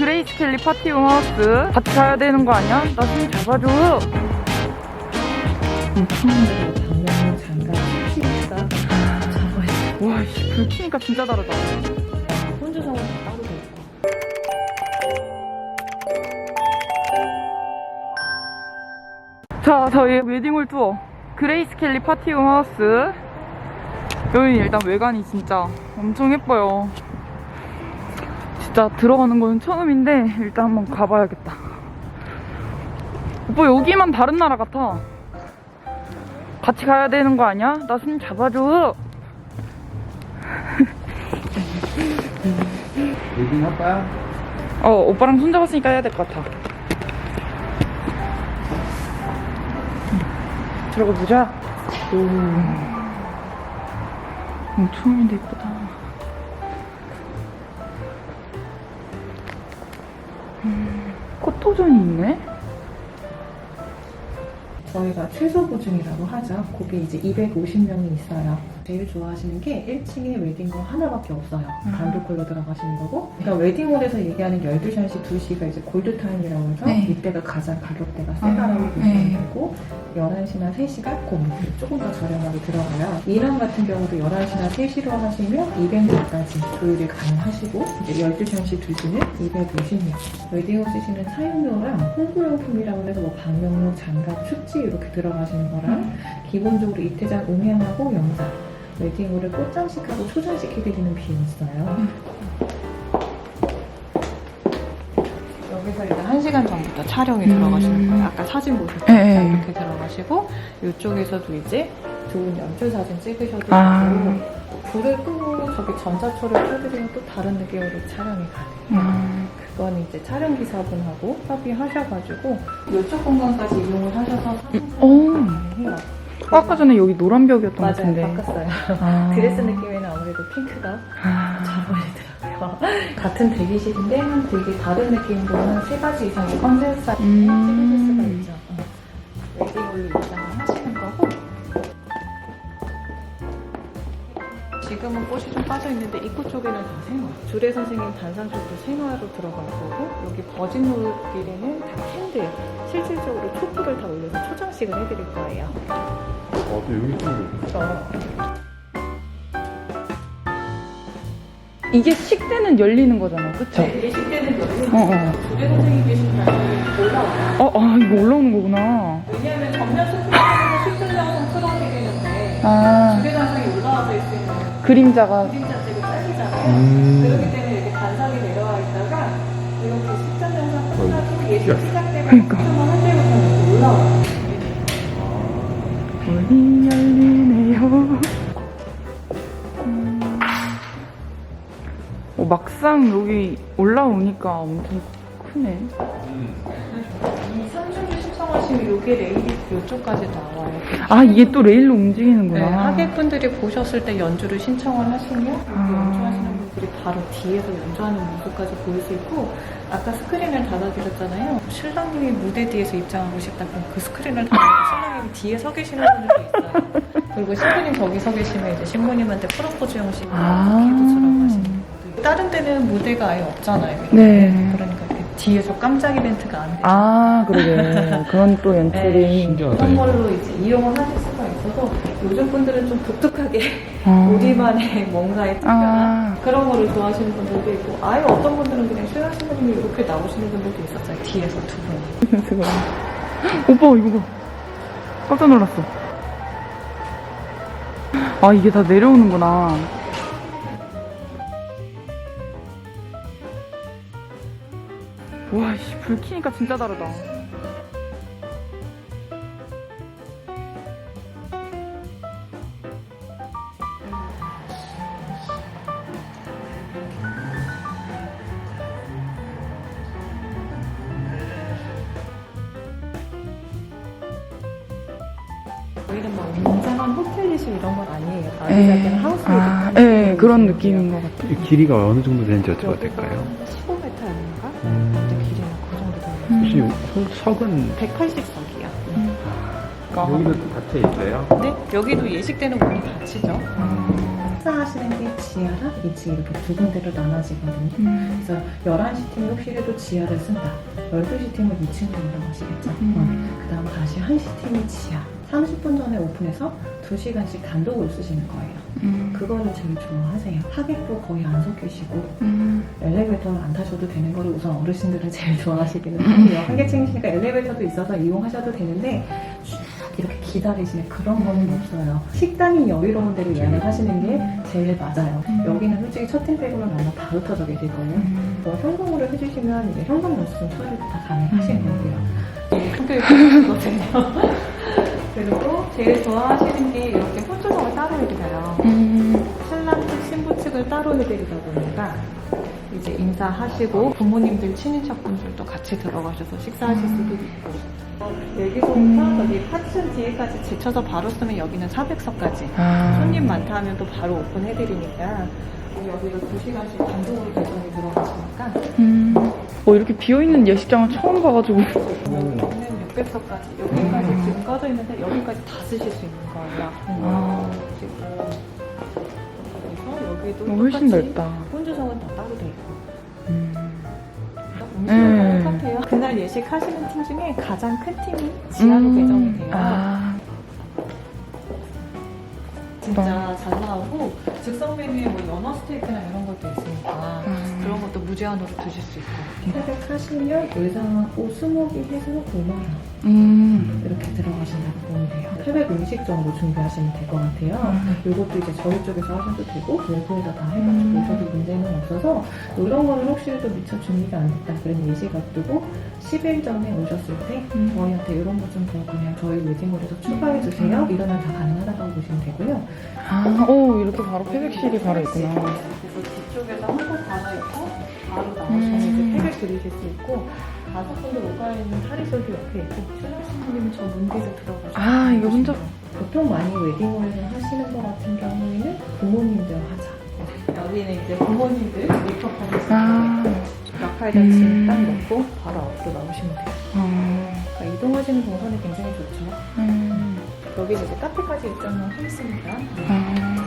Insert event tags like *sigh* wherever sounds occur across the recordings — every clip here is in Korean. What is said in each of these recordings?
그레이스 켈리 파티룸 하우스. 같이 가야 되는 거 아니야? 나 좀 잡아줘. 방명록 장갑 피부가 잡아야 와씨 불 켜니까 진짜 다르다. 혼자 사고 따로 돼 자 저희 웨딩홀 투어. 그레이스 켈리 파티룸 하우스. 여기 일단 외관이 진짜 엄청 예뻐요 진짜 들어가는 건 처음인데 일단 한번 가봐야겠다. 오빠 여기만 다른 나라 같아. 같이 가야 되는 거 아니야? 나손 잡아줘. 웨딩 할까요? 어 오빠랑 손 잡았으니까 해야 될 것 같아. 들어가 보자. 오. 음, 처음인데 예쁘다 음, 포토존이 있네 저희가 최소 보증이라고 하죠. 그게 이제 250명이 있어요. 제일 좋아하시는 게 1층에 웨딩홀 하나밖에 없어요. 음. 단독 홀로 들어가시는 거고. 그러니까 웨딩홀에서 얘기하는 12시간씩 2시가 이제 골드타임이라고 해서 네. 이때가 가장 가격대가 아, 세다라고 보시면 네. 되고 11시나 3시가 곰 조금 더 저렴하게 들어가요. 이랑 같은 경우도 11시나 3시로 하시면 200명까지 조율이 가능하시고 이제 12시간씩 2시는 250명. 웨딩홀 쓰시는 사용료랑 홍보용품이라고 해서 뭐 방명록, 장갑, 축지 이렇게 들어가시는 거랑 기본적으로 이태장 음향하고 영상 웨딩홀을 꽃장식하고 초장식 해드리는 비용이 있어요. 여기서 일단 1시간 전부터 촬영이 음. 들어가시는 거예요. 아까 사진 보셨죠? 네, 네. 이렇게 들어가시고 이쪽에서도 이제 좋은 연출 사진 찍으셔도 아. 되고 불을 끄고 저기 전자초를 켜드리면 또 다른 느낌으로 촬영이 가능해요. 음, 그건 이제 촬영 기사분하고 협의하셔가지고 이쪽 공간까지 이용을 하셔서 사진 오. 촬영을 해요. 아까 전에 여기 노란 벽이었던 것 맞아요, 같은데 바꿨어요. 아. *laughs* 드레스 느낌에는 아무래도 핑크가 아. 잘 어울리더라고요. 같은 대기실인데 한 되게 다른 느낌으로 한세 가지 이상의 컨셉 사진 음. 찍으실 수가 있죠. 어. 웨딩홀로 입장을 하시는 거고 지금은 꽃이 좀 빠져있는데 입구 쪽에는 다 생화 주례 선생님 단상 쪽도 생화로 들어갈 거고 여기 버진홀길에는 다 캔들 실질적으로 촛불을 다 올려서 초장식을 해드릴 거예요 어, 또 여기 좀 그래서 이게 식대는 열리는 거잖아 그쵸? 네, 이게 식대는 열리는 어, 어. 주례 선생님 계신 단상이 올라와요 어, 아 이거 올라오는 거구나 왜냐하면 전면 스프링에서 실질장성 풀어게 되는데 아 주례 단상이 올라와서 있으면 그림자가 그림자들이 잘리잖아요 음. 그렇기 때문에 이렇게 단상이 내려와 있다가 이렇게 십자 장상 끝나고 예식. 시작되면 그러니까. 문이 열리네요. 음. 어, 막상 여기 올라오니까 엄청 크네. 이 삼중주 신청하시면 요게 레일이 요쪽까지 나와요 아 이게 또 레일로 움직이는구나. 네, 하객분들이 보셨을 때 연주를 신청을 하시면 아. 연주하시는 분들이 바로 뒤에서 연주하는 모습까지 보일 수 있고 아까 스크린을 닫아드렸잖아요. 신랑님이 무대 뒤에서 입장하고 싶다 그럼 그 스크린을 닫아서 신랑님이 뒤에 서 계시는 분들도 있어요. 그리고 신부님 저기 서 계시면 이제 신부님한테 프로포즈 형식으로 아. 기도처럼 하시는 분들. 다른 데는 무대가 아예 없잖아요. 네. 그러니까 뒤에서 깜짝 이벤트가 안 돼요. 아 그러게. 그건 또 연출이. 신기하다. 그런. 걸로 이제 이용을 하실 수가 있어서 요즘 분들은 좀 독특하게 아. *laughs* 우리만의 뭔가의 특별한 아. 그런 거를 좋아하시는 분들도 있고 아예 어떤 분들은 그냥 신랑 신부님이 이렇게 나오시는 분들도 있었어요 뒤에서 두 분. *laughs* 그거. 오빠 이거 봐. 깜짝 놀랐어. 아 이게 다 내려오는구나. 와, 씨, 불 켜니까 진짜 다르다. 저희는 뭐 웅장한 호텔리실 이런 건 아니에요. 에. 아기자기한 하우스 아, 예, 그런 느낌인 것 같아. 이 길이가 어느 정도 되는지 여쭤봐도 될까요? 15m 아닌가? 음. 근데 길이는 그 정도 돼요. 음. 혹시 석- 석은 180석이요. 여기도 닫혀 있어요? 네, 여기도 예식 때는 문이 닫히죠. 아, 식사하시는 게 지하랑 2층 이렇게 두 군데로 나눠지거든요. 음. 그래서 11시 팀이 혹시라도 지하를 쓴다. 12시 팀은 2층으로 올라가시겠죠. 음. 그 다음 다시 1시 팀이 지하. 30분 전에 오픈해서 2시간씩 단독으로 쓰시는 거예요. 음. 그거를 제일 좋아하세요. 하객도 거의 안 섞이시고 음. 엘리베이터를 안 타셔도 되는 거를 우선 어르신들은 제일 좋아하시기는 해요. 하객층이시니까 엘리베이터도 있어서 이용하셔도 되는데 쭉 이렇게 기다리시는 그런 거는 없어요. 식당이 여유로운 데를 예약을 하시는 게 제일 맞아요. 음. 여기는 솔직히 첫팀 빼고는 아마 바로 터져 계실 거예요. 음. 뭐 현금으로 해주시면 이제 현금 영수증 처리도 다 가능하시는 음. 거고요. 성격이 그렇거든요. 그리고 제일 좋아하시는 게 이렇게 혼조석을 따로 해드려요. 음. 신랑 측, 신부 측을 따로 해드리다 보니까 이제 인사하시고 부모님들, 친인척분들도 같이 들어가셔서 식사하실 수도 있고 여기서부터 음. 저기 파티션 뒤에까지 제쳐서 바로 쓰면 여기는 400석까지 아. 손님 많다 하면 또 바로 오픈해드리니까 여기도 2시간씩 단독으로 배송이 들어가시니까 음. 어, 이렇게 비어있는 예식장은 처음 봐가지고. 여기는 600석까지 여기까지 꺼져 있는데 여기까지 다 쓰실 수 있는 거예요. 아. 그리고 그래서 여기도 어, 훨씬 똑같이 넓다. 혼주석은 다 따로 돼 있고 음. 음식을 음. 똑같아요. 그날 예식하시는 팀 중에 가장 큰 팀이 지하로 음. 배정이 돼요. 아. 진짜 잘 나오고 즉석 메뉴에 뭐 연어 스테이크나 이런 것도 있으니까 음. 무제한으로 드실 수 있고. 태백하시면 의상하고 수목이 해서 5만 원 음. 이렇게 들어가신다고 보면 돼요. 태백 음식 정도 준비하시면 될 것 같아요. 음. 이것도 이제 저희 쪽에서 하셔도 되고 외부에서 다 해가지고 음. 오셔도 문제는 없어서 이런 거는 혹시라도 미처 준비가 안 됐다 그런 예식 앞두고 10일 전에 오셨을 때 음. 저희한테 이런 거좀더 그냥 저희 웨딩홀에서 추가해 주세요 음. 이러면 다 가능하다고 보시면 되고요 아, 오, 이렇게 바로 패백실이 바로 있구나. 그래서 뒤쪽에서 음. 드리실 수 있고 다섯 분들 오가에 있는 탈의솔도 옆에 있고 신랑 신부님은 저문 뒤에서 들어가시면 아, 이거 혼자. 보통 많이 웨딩홀에서 하시는 것 같은 경우에는 부모님들 하자. 여기는 이제 부모님들 메이크업하는 아. 라팔 잔치 음. 딱 넣고 바로 앞으로 나오시면 돼요. 아. 그러니까 이동하시는 동선이 굉장히 좋죠. 음. 여기는 이제 카페까지 입장을 하겠습니다. 아.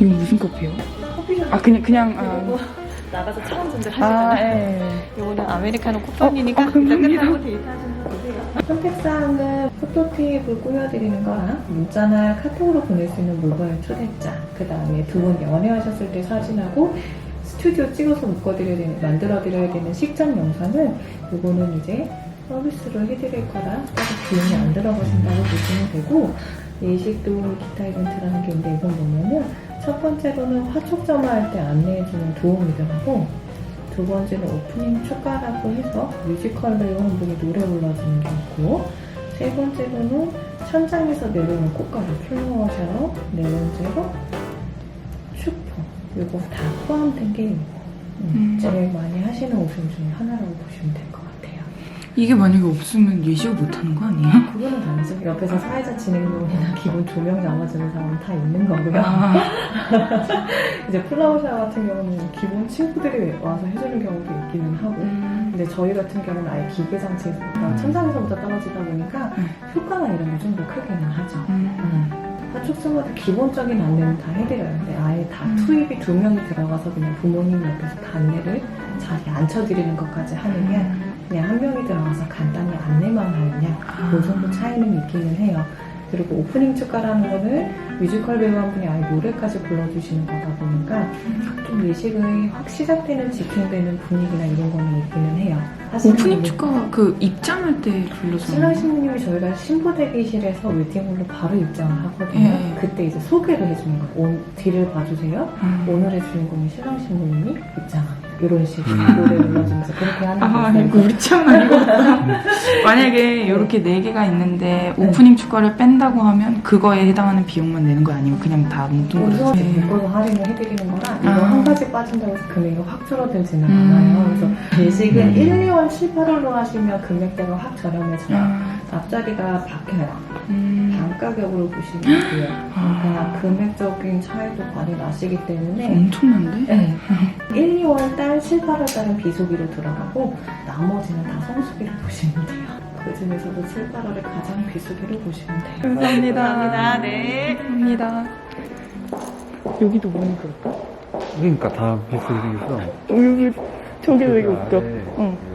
이거 무슨 커피요? 커피숍 아, 그냥, 그냥, 그리고 아. 나가서 차 운전들 아, 하시잖아요. 예. 이거는 아메리카노 쿠폰이니까 어, 아. 이따 끝나고 데이트하시면 되세요. 선택사항은 포토테이프 꾸며드리는 거랑 문자나 카톡으로 보낼 수 있는 모바일 초대장 그 다음에 두 분 연애하셨을 때 사진하고 스튜디오 찍어서 묶어드려야 되는, 만들어드려야 되는 식전 영상은 이거는 이제 서비스로 해드릴 거라 따로 비용이 안 들어가신다고 보시면 되고 예식도 기타 이벤트라는 게 있는데 이건 뭐냐면 첫 번째로는 화촉점화 할 때 안내해주는 도움이더라고 두 번째는 오프닝 축가라고 해서 뮤지컬 배우 한 분이 노래 불러주는 게 있고 세 번째로는 천장에서 내려오는 꽃가루 플로워 샤워 네 번째로 슈퍼 이거 다 포함된 게 음, 음. 제일 많이 하시는 오션 중에 하나라고 보시면 될 것 같아요 이게 만약에 없으면 예식을 못하는 거 아니에요? 그거는 다르죠 옆에서 사회자 진행론이나 *laughs* 기본 조명 잡아주는 사람은 다 있는 거고요 아. *laughs* 이제 플라워 샤워 같은 경우는 기본 친구들이 와서 해주는 경우도 있기는 하고 음. 근데 저희 같은 경우는 아예 기계 장치에서부터 천장에서부터 떨어지다 보니까 음. 효과나 이런 게 좀 더 크기는 하죠. 음. 화촉수마다 기본적인 안내는 다 해드려요. 근데 아예 다 음. 투입이 두 명이 들어가서 그냥 부모님 옆에서 다 안내를 자리에 앉혀드리는 것까지 하느냐 음. 그냥 한 명이 들어가서 간단히 안내만 하느냐 아. 그 정도 차이는 있기는 해요. 그리고 오프닝 축가라는 거는 뮤지컬 배우 한 분이 아예 노래까지 불러주시는 거다 보니까 좀 예식의 확 시작되는 직행되는 분위기나 이런 거는 있기는 해요. 하시는 오프닝 분이- 축가 그 입장할 때 신랑 불러주는 신부님이 저희가 신부 대기실에서 웨딩홀로 바로 입장을 하거든요. 예. 그때 이제 소개를 해주는 거예요. 오, 뒤를 봐주세요. 음. 오늘의 주인공이 신랑 신부님이 입장합니다. 이런 식으로 음. 노래 불러주면서 그렇게 하는 아, 거예요. 이거 우리 취향 아니거든요. 만약에 이렇게 네 개가 있는데 오프닝 축가를 뺀다고 하면 그거에 해당하는 비용만 내는 거 아니면 그냥 다 뭉뚱그려? 우선 네. 묶어서 할인을 해드리는 거라 이거 아. 한 가지 빠진다고 해서 금액이 확 줄어들지는 음. 않아요. 그래서 예식은 음. 1, 2월, 7, 8월로 하시면 금액대가 확 저렴해져요. 아, 앞자리가 바뀌어요. 음. 반 가격으로 보시면 돼요. *gasps* 아. 그러니까 금액적인 차이도 많이 나시기 때문에 엄청난데? 네. *laughs* 1, 2월 달, 7, 8월 달은 비수기로 들어가고 나머지는 다 성수기로 보시면 돼요. 그 중에서도 7, 8월에 가장 비수기로 보시면 돼요. 감사합니다. 감사합니다. 네. 감사합니다. 여기도 그럴까? 그러니까 다 비슷하게 생겼어. 여기 저게 되게 그 웃겨. 아래 응.